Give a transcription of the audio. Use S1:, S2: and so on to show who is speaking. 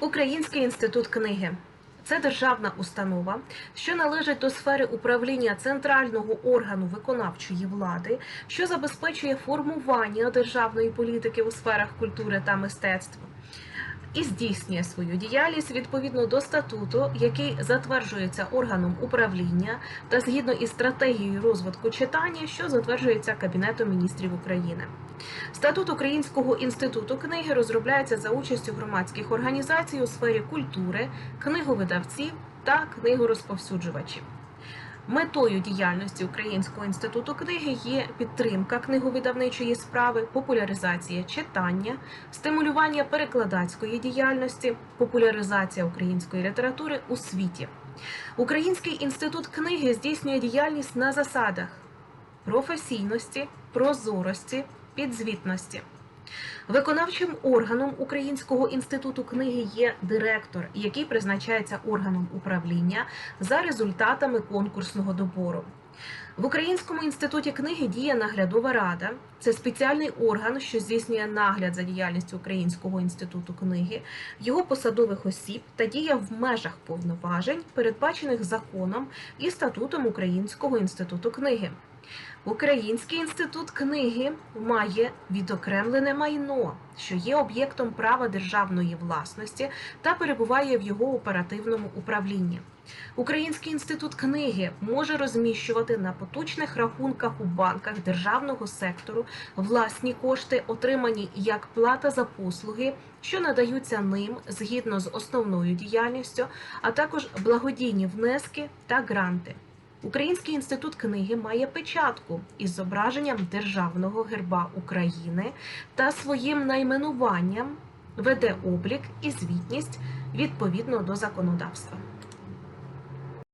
S1: Український інститут книги. Це державна установа, що належить до сфери управління центрального органу виконавчої влади, що забезпечує формування державної політики у сферах культури та мистецтва. І здійснює свою діяльність відповідно до статуту, який затверджується органом управління та згідно із стратегією розвитку читання, що затверджується Кабінетом міністрів України. Статут Українського інституту книги розробляється за участю громадських організацій у сфері культури, книговидавців та книгорозповсюджувачів. Метою діяльності Українського інституту книги є підтримка книговидавничої справи, популяризація читання, стимулювання перекладацької діяльності, популяризація української літератури у світі. Український інститут книги здійснює діяльність на засадах професійності, прозорості, підзвітності. Виконавчим органом Українського інституту книги є директор, який призначається органом управління за результатами конкурсного добору. В Українському інституті книги діє наглядова рада. Це спеціальний орган, що здійснює нагляд за діяльністю Українського інституту книги, його посадових осіб та діє в межах повноважень, передбачених законом і статутом Українського інституту книги. Український інститут книги має відокремлене майно, що є об'єктом права державної власності та перебуває в його оперативному управлінні. Український інститут книги може розміщувати на поточних рахунках у банках державного сектору власні кошти, отримані як плата за послуги, що надаються ним згідно з основною діяльністю, а також благодійні внески та гранти. Український інститут книги має печатку із зображенням державного герба України та своїм найменуванням веде облік і звітність відповідно до законодавства.